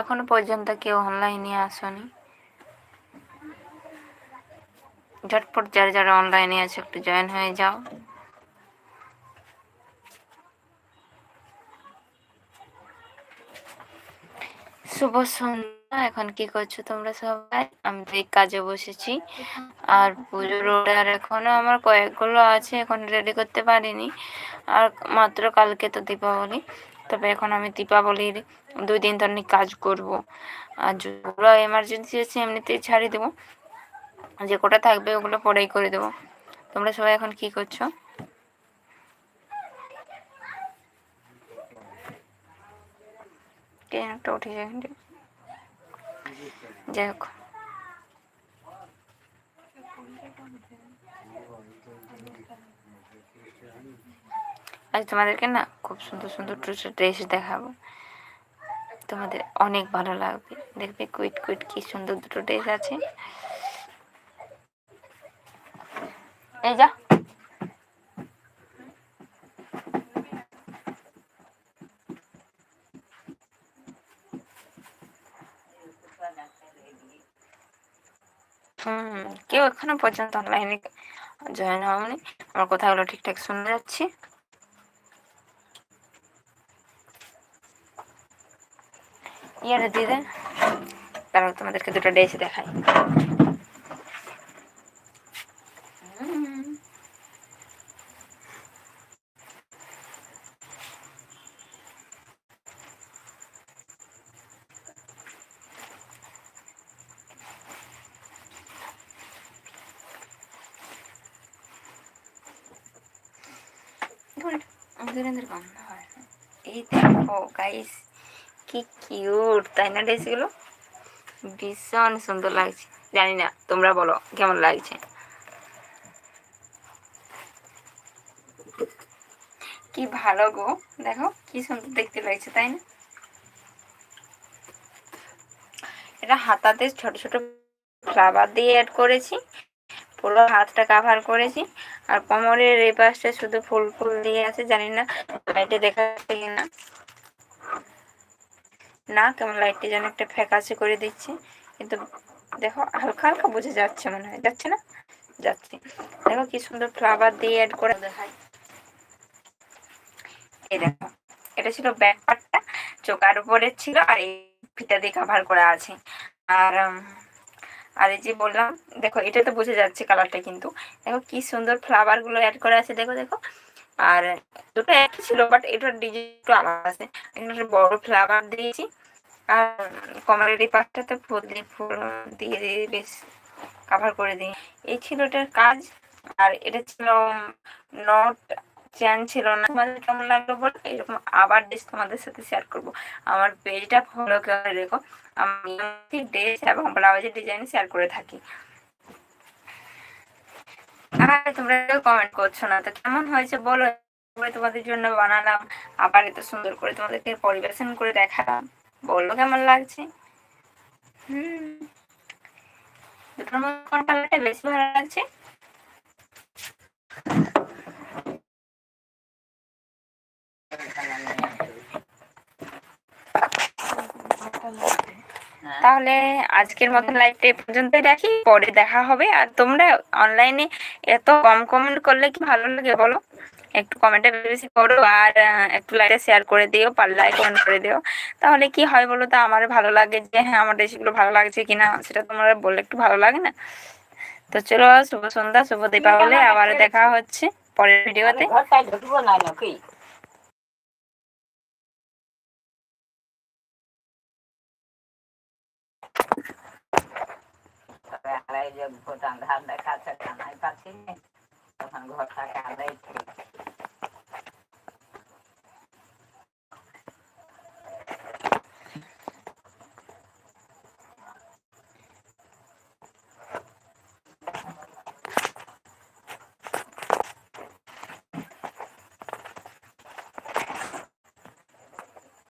এখনও পর্যন্ত কেউ অনলাইনে আসনি। ঝটপট যারা যারা অনলাইনে আছে, একটু জয়েন হয়ে যাও। শুভ সন্ধ্যা, এখন কি করছ তোমরা সবাই? আমি তো এই কাজে বসেছি। আর পুজোর অর্ডার এখনও আমার কয়েকগুলো আছে, এখন রেডি করতে পারিনি। আর মাত্র কালকে তো দীপাবলি। তবে এখন আমি দীপাবলির দুই দিন ধরে কাজ করব। আর যেগুলো এমার্জেন্সি আছে এমনিতেই ছাড়িয়ে দেবো। যে কটা থাকবে ওগুলো পরেই করে দেবো। তোমরা সবাই এখন কি করছ? ট্রেনটা উঠে যায় যাই হোক। আজ তোমাদেরকে না খুব সুন্দর সুন্দর ড্রেস দেখাবো। তোমাদের অনেক ভালো লাগবে। দেখবে কুইট কুইট কি সুন্দর দুটো ড্রেস আছে। এই যা। হুম, কেউ এখনও পর্যন্ত অনলাইনে জয়েন হয়নি। আমার কথাগুলো ঠিকঠাক শুনে যাচ্ছি। ইয়ারে দিয়ে দেন তারপর তোমাদেরকে দুটো ড্রেস দেখাই হয় এই দেখো গাইস কি কিউট তাই না ড্রেসগুলো ভীষণ সুন্দর লাগছে। জানি না, তোমরা বলো, কেমন লাগছে? কি ভালো গো, দেখো, কি সুন্দর দেখতে লাগছে, তাই না? এটা হাতাতে ছোট ছোট ফ্লাওয়ার দিয়ে অ্যাড করেছি, পুরো হাতটা কাভার করেছি, আর কোমরের এই পাশটা শুধু ফুল ফুল দিয়ে আছে, জানি না দেখা যাচ্ছে কিনা। না, কেমন লাইটটা যেন একটা ফ্যাকাশে করে দিচ্ছি। কিন্তু দেখো, হালকা হালকা বোঝা যাচ্ছে মনে হয়। যাচ্ছে না? যাচ্ছে। দেখো কি সুন্দর ফ্লাওয়ার দিয়ে অ্যাড করে দেখাই এই দেখো, এটা ছিল ব্যাক পার্টটা চোকার উপরে ছিল আর এই ফিতা দিয়ে কাভার করা আছে। আর আর এই যে বললাম, দেখো এটা তো বোঝা যাচ্ছে কালারটা কিন্তু। দেখো কি সুন্দর ফ্লাওয়ারগুলো অ্যাড করা আছে। দেখো দেখো। আর দুটো একই ছিল বাট এটার ডিজাইন একটু আলাদা আছে। এখানে বড় ফ্লাওয়ার দিয়েছি, আর কমারের এই পাটটাতে ফুল দিয়ে ফুল দিয়ে দিয়ে বেশ কাভার করে দিই। এই ছিল এটার কাজ, আর এটা ছিল নট চ্যান ছিল না। তোমাদের কেমন লাগল বল? এরকম আবার ড্রেস তোমাদের সাথে শেয়ার করব। আমার পেজটা ফলো করে রেখো। আমি ড্রেস এবং ব্লাউজের ডিজাইন শেয়ার করে থাকি। আর তোমরা কমেন্ট করছ না। তো কেমন হয়েছে বলো? তোমাদের জন্য বানালাম, আবার এত সুন্দর করে তোমাদেরকে পরিবেশন করে দেখালাম। বলল কেমন লাগছে? হুম। দুটোর মধ্যে বেশি ভালো লাগছে? তাহলে আজকের মতন লাইভটা এই পর্যন্তই রাখি পরে দেখা হবে। আর তোমরা অনলাইনে এত কম কমেন্ট করলে কি ভালো লাগে বলো? একটু কমেন্টে বেশি করো আর একটু লাইভে শেয়ার করে দিও পাল্লায় কমেন্ট করে দিও। তাহলে কি হয় বলো তো আমার ভালো লাগে যে হ্যাঁ আমার রেসিপিগুলো ভালো লাগছে কিনা সেটা তোমরা বললে একটু ভালো লাগে না? তো চলো শুভ সন্ধ্যা শুভ দীপাবলি আবার দেখা হচ্ছে পরের ভিডিওতে อะไรเยอะคนต่างทำได้ค่าจัดการให้พักที่นี่ทางรัฐการได้